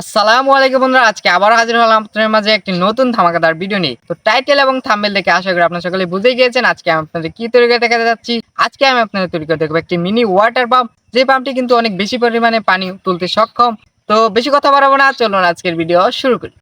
আসসালামু আলাইকুম বন্ধুরা, আজকে আবার হাজির হলাম আপনাদের মাঝে একটি নতুন ধামাকাদার ভিডিও নিয়ে। তো টাইটেল এবং থাম্বেল দেখে আশা করি আপনারা সকলে বুঝে গিয়েছেন আজকে আমি আপনাদের কি তৈরি করে দেখাতে যাচ্ছি। আজকে আমি আপনাদের তৈরি করে দেখব একটি মিনি ওয়াটার পাম্প যে পাম্পটি কিন্তু অনেক বেশি পরিমাণে পানি তুলতে সক্ষম। তো বেশি কথা বাড়াবো না, চলুন আজকের ভিডিও শুরু করি।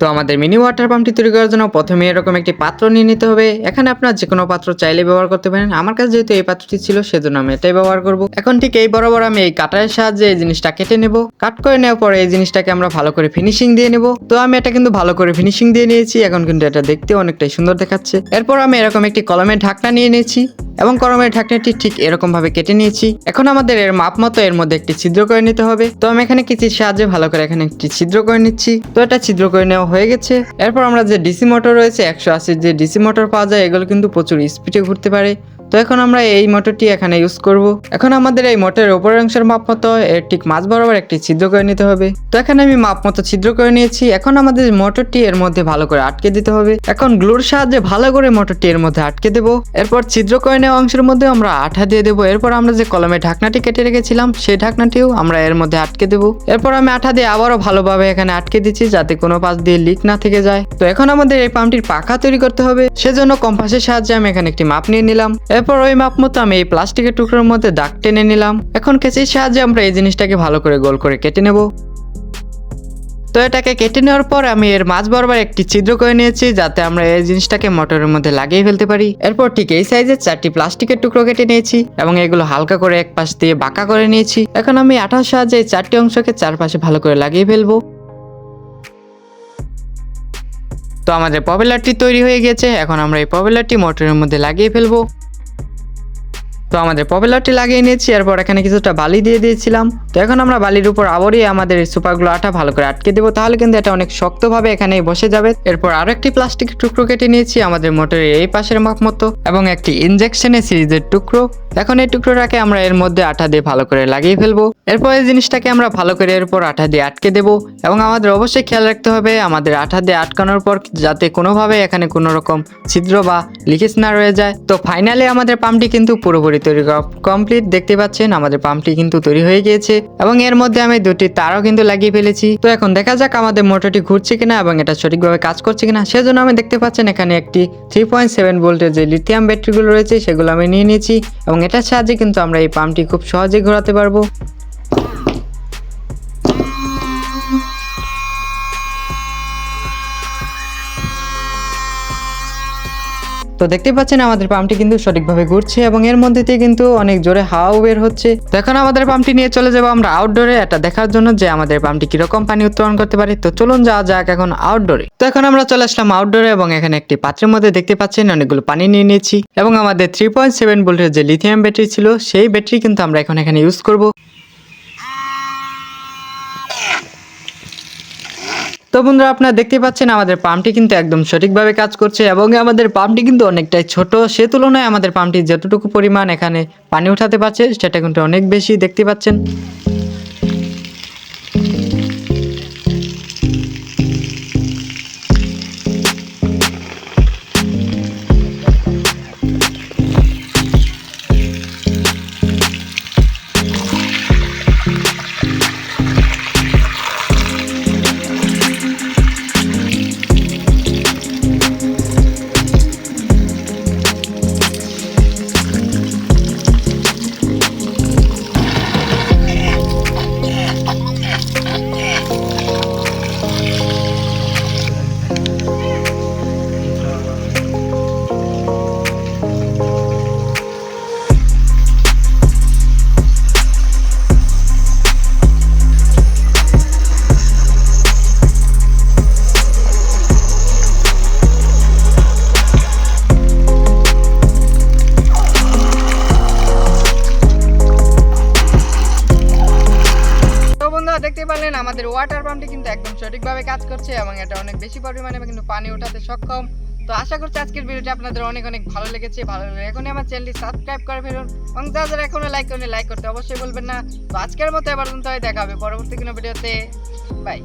তো আমাদের মিনি ওয়াটার পাম্পটি তৈরি করার জন্য প্রথমে এরকম একটি পাত্র নিয়ে নিতে হবে। এখানে আপনার যে কোনো পাত্র চাইলে ব্যবহার করতে পারেন। আমার কাছে যেহেতু এই পাত্রটি ছিল, সেজন্য আমি এটাই ব্যবহার করব। এখন ঠিক এই বরাবর আমি এই কাটারের সাহায্যে এই জিনিসটা কেটে নেব। কাট করে নেওয়ার পরে এই জিনিসটাকে আমরা ভালো করে ফিনিশিং দিয়ে নেব। তো আমি এটা কিন্তু ভালো করে ফিনিশিং দিয়ে নিয়েছি। এখন কিন্তু এটা দেখতে অনেকটাই সুন্দর দেখাচ্ছে। এরপর আমি এরকম একটি কলমের ঢাকনা নিয়ে নিয়েছি এবং কলমের ঢাকনাটি ঠিক এরকম ভাবে কেটে নিয়েছি। এখন আমাদের এর মাপ মতো এর মধ্যে একটি ছিদ্র করে নিতে হবে। তো আমি এখানে কিছুর সাহায্যে ভালো করে এখানে একটি ছিদ্র করে নিচ্ছি। তো এটা ছিদ্র করে নেওয়া হয়ে গেছে। এরপর আমরা যে ডিসি মোটর রয়েছে, একশো আশির যে ডিসি মোটর পাওয়া যায়, এগুলো কিন্তু প্রচুর স্পিডে ঘুরতে পারে। তো এখন আমরা এই মোটরটি এখানে ইউজ করব। এখন আমাদের এই মোটরের উপরের অংশের মাপ মতো, এর ঠিক মাঝ বরাবর একটি ছিদ্র করে নিতে হবে। তো এখানে আমি মাপ মতো ছিদ্র করে নিয়েছি। এখন আমাদের মোটরটি এর মধ্যে ভালো করে আটকে দিতে হবে। এখন গ্লুর সাহায্যে ভালো করে মোটরটি এর মধ্যে আটকে দেব। এরপর ছিদ্র করে নেওয়া অংশের মধ্যে আমরা আঠা দিয়ে দেবো। এরপর আমরা যে কলমে ঢাকনাটি কেটে রেখেছিলাম, সেই ঢাকনাটিও আমরা এর মধ্যে আটকে দেবো। এরপর আমি আঠা দিয়ে আবারও ভালোভাবে এখানে আটকে দিচ্ছি, যাতে কোনো পাশ দিয়ে লিক না থেকে যায়। তো এখন আমাদের এই পাম্পটির পাখা তৈরি করতে হবে। সেজন্য কম্পাসের সাহায্যে আমি এখানে একটি মাপ নিয়ে নিলাম। এরপর ওই মাপ মতো আমি এই প্লাস্টিকের টুকরোর মধ্যে দাগ টেনে নিলাম। এখন কেঁচির সাহায্যে আমরা এই জিনিসটাকে ভালো করে গোল করে কেটে নেব। তো এটাকে কেটে নেওয়ার পর আমি এর মাঝ বরাবর একটি ছিদ্র করে নিয়েছি, যাতে আমরা এই জিনিসটাকে মোটরের মধ্যে লাগিয়ে ফেলতে পারি। এরপর ঠিক এই সাইজের চারটি প্লাস্টিকের টুকরো কেটে নিয়েছি এবং এগুলো হালকা করে এক পাশ দিয়ে বাঁকা করে নিয়েছি। এখন আমি আঠার সাহায্যে এই চারটি অংশকে চারপাশে ভালো করে লাগিয়ে ফেলব। তো আমাদের পপুলারটি তৈরি হয়ে গেছে, এখন আমরা এই পপুলারটি মোটরের মধ্যে লাগিয়ে ফেলব। তো আমাদের পপুলারটি লাগিয়ে নিয়েছি, এরপর এখানে কিছুটা বালি দিয়ে দিয়েছিলাম। তো এখন আমরা বালির উপর আবারই আমাদের সুপারগুলো আটা ভালো করে আটকে দেবো, তাহলে কিন্তু এটা অনেক শক্তভাবে এখানে বসে যাবে। এরপর আরও একটি প্লাস্টিকের টুকরো কেটে নিয়েছি, আমাদের মোটরের এই পাশের মাপ মতো, এবং একটি ইনজেকশনের সিরিজের টুকরো। এখন এই টুকরোটাকে আমরা এর মধ্যে আঠা দিয়ে ভালো করে লাগিয়ে ফেলব। এরপর এই জিনিসটাকে আমরা ভালো করে এর উপর আঠা দিয়ে আটকে দেবো, এবং আমাদের অবশ্যই খেয়াল রাখতে হবে, আমাদের আঠা দিয়ে আটকানোর পর যাতে কোনোভাবে এখানে কোনো রকম ছিদ্র বা লিকেজ না রয়ে যায়। তো ফাইনালি আমাদের পাম্পটি কিন্তু পুরোপুরি তৈরি কমপ্লিট দেখতে পাচ্ছেন, আমাদের পাম্পটি কিন্তু তৈরি হয়ে গিয়েছে এবং এর মধ্যে আমি দুটি তারও কিন্তু লাগিয়ে ফেলেছি। তো এখন দেখা যাক আমাদের মোটরটি ঘুরছে কিনা এবং এটা সঠিকভাবে কাজ করছে কিনা। সেজন্য আমি দেখতে পাচ্ছেন এখানে একটি থ্রি পয়েন্ট সেভেন ভোল্টের যে লিথিয়াম ব্যাটারিগুলো রয়েছে, সেগুলো আমি নিয়ে নিয়েছি এবং এটার সাহায্যে কিন্তু আমরা এই পাম্পটি খুব সহজেই ঘোরাতে পারব। তো দেখতে পাচ্ছেন, আমাদের পাম্পটি কিন্তু সঠিকভাবে ঘুরছে এবং এর মধ্যে দিয়ে কিন্তু অনেক জোরে হাওয়াও বের হচ্ছে। তো এখন আমাদের পাম্পটি নিয়ে চলে যাব আমরা আউটডোরে এটা দেখার জন্য যে আমাদের পাম্পটি কীরকম পানি উত্তোলন করতে পারে। তো চলুন যাওয়া যাক এখন আউটডোরে তো এখন আমরা চলে আসলাম আউটডোরে এবং এখানে একটি পাত্রের মধ্যে দেখতে পাচ্ছেন, অনেকগুলো পানি নিয়ে নিয়েছি এবং আমাদের থ্রি পয়েন্ট সেভেন ভোল্টের যে লিথিয়াম ব্যাটারি ছিল, সেই ব্যাটারি কিন্তু আমরা এখন এখানে ইউজ করব। তো বন্ধুরা, আপনারা দেখতে পাচ্ছেন আমাদের পাম্পটি কিন্তু একদম সঠিকভাবে কাজ করছে এবং আমাদের পাম্পটি কিন্তু অনেকটাই ছোট। সে তুলনায় আমাদের পাম্পটি যতটুকু পরিমাণ এখানে পানি উঠাতে পারছে, সেটা কিন্তু অনেক বেশি দেখতে পাচ্ছেন। দেখতে পারলেন, আমাদের ওয়াটার পাম্পটি কিন্তু একদম সঠিকভাবে কাজ করছে এবং এটা অনেক বেশি পরিমাণে কিন্তু পানি ওঠাতে সক্ষম। তো আশা করছি আজকের ভিডিওটি আপনাদের অনেক অনেক ভালো লেগেছে, ভালো লাগলে এখনই আমার চ্যানেলটি সাবস্ক্রাইব করে ফেলুন এবং যারা এখনও লাইক করেন লাইক করতে অবশ্যই বলবেন না। তো আজকের মতো এবার দেখা হবে পরবর্তী কোনো ভিডিওতে। বাই